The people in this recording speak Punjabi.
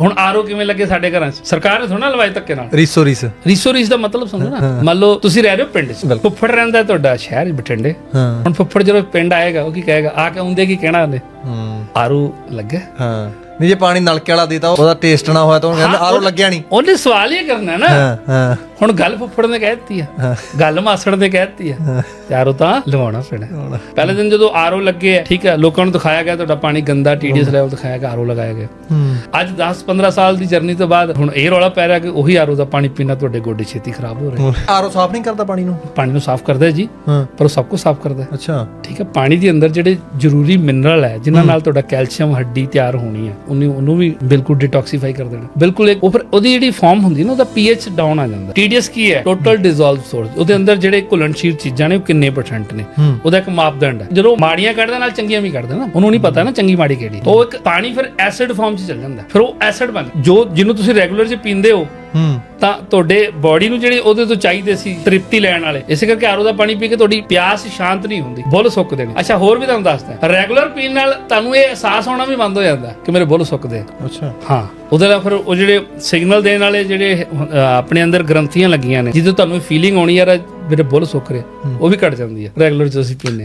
ਹੁਣ ਆਰਓ ਕਿਵੇਂ ਲੱਗੇ ਸਾਡੇ ਘਰਾਂ 'ਚ? ਸਰਕਾਰ ਨੇ ਥੋੜਾ ਲਵਾਏ ਧੱਕੇ ਨਾਲ। ਰੀਸੋ ਰੀਸ। ਰੀਸੋ ਰੀਸ ਦਾ ਮਤਲਬ ਸਮਝੋ ਨਾ। ਮੰਨ ਲਓ ਤੁਸੀਂ ਰਹਿ ਰਹੇ ਹੋ ਪਿੰਡ 'ਚ। ਬਿਲਕੁਲ। ਫੁੱਫੜ ਰਹਿੰਦਾ ਤੁਹਾਡਾ ਸ਼ਹਿਰ 'ਚ ਬਠਿੰਡੇ। ਹਾਂ। ਹੁਣ ਫੁੱਫੜ ਜਦੋਂ ਪਿੰਡ ਆਏਗਾ ਉਹ ਕੀ ਕਹੇਗਾ? ਆ ਕੇ ਆਉਂਦੇ ਕੀ ਕਹਿਣਾ ਉਹਨੇ? ਹੂੰ। ਆਰੂ ਲੱਗਾ? ਹਾਂ। ਨਹੀਂ ਜੇ ਪਾਣੀ ਨਲਕੇ ਵਾਲਾ ਦੇਤਾ ਉਹਦਾ ਟੇਸਟ ਨਾ ਹੋਇਆ ਤਾਂ ਉਹ ਕਹਿੰਦਾ ਆਰੋ ਲੱਗਿਆ ਨਹੀਂ। ਉਹਨੇ ਸਵਾਲ ਹੀ ਕਰਨਾ ਨਾ। ਹਾਂ ਹਾਂ। ਹੁਣ ਗੱਲ ਫੁੱਫੜ ਨੇ ਕਹਿ ਦਿੱਤੀ ਆ। ਗੱਲ ਮਾਸੜ ਨੇ ਕਹਿ ਦਿੱਤੀ ਆ। ਯਾਰੋ ਤਾਂ ਲਵਾਉਣਾ ਪੈਣਾ। ਪਹਿਲੇ ਦਿਨ ਜਦੋਂ ਆਰਓ ਲੱਗੇ ਆ ਠੀਕ ਹੈ ਲੋਕਾਂ ਨੂੰ ਦਿਖਾਇਆ ਗਿਆ ਤੁਹਾਡਾ ਪਾਣੀ ਗੰਦਾ ਟੀਡੀਐਸ ਲੈਵਲ ਦਿਖਾਇਆ ਗਿਆ ਆਰਓ ਲਗਾਇਆ ਗਿਆ। ਅੱਜ 10 15 ਸਾਲ ਦੀ ਜਰਨੀ ਤੋਂ ਬਾਅਦ ਹੁਣ ਇਹ ਰੌਲਾ ਪੈ ਰਿਹਾ ਕਿ ਉਹੀ ਆਰਓ ਦਾ ਪਾਣੀ ਪੀਣਾ ਤੁਹਾਡੇ ਗੋਡੇ ਛੇਤੀ ਖਰਾਬ ਹੋ ਰਹੇ। ਆਰੋ ਸਾਫ਼ ਨਹੀਂ ਕਰਦਾ ਪਾਣੀ ਨੂੰ? ਪਾਣੀ ਨੂੰ ਸਾਫ਼ ਕਰਦਾ ਜੀ ਪਰ ਉਹ ਸਭ ਕੁਝ ਸਾਫ਼ ਕਰਦਾ ਅੱਛਾ। ਠੀਕ ਹੈ ਪਾਣੀ ਦੇ ਅੰਦਰ ਜਿਹੜੇ ਜ਼ਰੂਰੀ ਮਿਨਰਲ ਹੈ ਜਿਨ੍ਹਾਂ ਨਾਲ ਤੁਹਾਡਾ ਕੈਲਸ਼ੀਅਮ ਹੱਡੀ ਤਿਆਰ ਹੋਣੀ ਹੈ। ਉਹਨੂੰ ਉਹਨੂੰ ਵੀ ਬਿਲਕੁਲ ਡਿਟੌਕਸੀਫਾਈ ਕਰ ਦੇਣਾ। ਬਿਲਕੁਲ ਇੱਕ ਉਹ ਫਿਰ ਉਹਦੀ ਜਿਹੜੀ ਫਾਰਮ ਹੁੰਦੀ ਹੈ ਨਾ ਉਹਦਾ ਪੀਐਚ ਡਾਊਨ ਆ ਜਾਂਦਾ। ਟੀਡੀਐਸ ਕੀ ਹੈ? ਟੋਟਲ ਡਿਸੋਲਵ ਸੋਰਸ ਉਹਦੇ ਅੰਦਰ ਜਿਹੜੇ ਘੁਲਣਸ਼ੀਲ ਚੀਜ਼ਾਂ ਨੇ ਉਹ ਕਿੰਨੇ ਪਰਸੈਂਟ ਨੇ। ਉਹਦਾ ਇੱਕ ਮਾਪਦੰਡ ਹੈ। ਜਦੋਂ ਮਾੜੀਆਂ ਕੱਢਦੇ ਨਾਲ ਚੰਗੀਆਂ ਵੀ ਕੱਢਦੇ ਨਾ। ਉਹਨੂੰ ਨਹੀਂ ਪਤਾ ਨਾ ਚੰਗੀ ਮਾੜੀ ਕਿਹੜੀ। ਉਹ ਇੱਕ ਪਾਣੀ ਫਿਰ ਐਸਿਡ ਫਾਰਮ 'ਚ ਚੱਲ ਜਾਂਦਾ। ਫਿਰ ਉਹ ਐਸਿਡ ਬਣ ਜੋ ਜਿਹਨੂੰ ਤੁਸੀਂ ਰੈਗੂਲਰ 'ਚ ਪੀਂਦੇ ਹੋ ਹੂੰ। ਤਾਂ ਤੁਹਾਡੇ ਬਾਡੀ ਨੂੰ ਜਿਹੜੇ ਉਹਦੇ ਤੋਂ ਚਾਹੀਦੇ ਸੀ ਤ੍ਰਿਪਤੀ ਲੈਣ ਵਾਲੇ ਇਸੇ ਕਰਕੇ ਆਰੋ ਦਾ ਪਾਣੀ ਪੀ ਕੇ ਤੁਹਾਡੀ ਪਿਆਸ ਸ਼ਾਂਤ ਨਹੀਂ ਹੁੰਦੀ ਬੁੱਲ ਸੁੱਕਦੇ ਨੇ ਅੱਛਾ ਹੋਰ ਵੀ ਤੁਹਾਨੂੰ ਦੱਸਦਾ ਰੈਗੂਲਰ ਪੀਣ ਨਾਲ ਤੁਹਾਨੂੰ ਇਹ ਅਹਿਸਾਸ ਹੋਣਾ ਵੀ ਬੰਦ ਹੋ ਜਾਂਦਾ ਕਿ ਮੇਰੇ ਬੁੱਲ ਸੁੱਕਦੇ। ਅੱਛਾ। ਹਾਂ ਉਹਦੇ ਨਾਲ ਫਿਰ ਉਹ ਜਿਹੜੇ ਸਿਗਨਲ ਦੇਣ ਵਾਲੇ ਜਿਹੜੇ ਆਪਣੇ ਅੰਦਰ ਗ੍ਰੰਥੀਆਂ ਲੱਗੀਆਂ ਨੇ ਜਿਹਦੇ ਤੁਹਾਨੂੰ ਫੀਲਿੰਗ ਆਉਣੀ ਯਾਰ ਮੇਰੇ ਬੁੱਲ ਸੁੱਕ ਰਹੇ ਉਹ ਵੀ ਘਟ ਜਾਂਦੀ ਹੈ। ਰੈਗੂਲਰ ਜਦੋਂ ਅਸੀਂ ਪੀਂਦੇ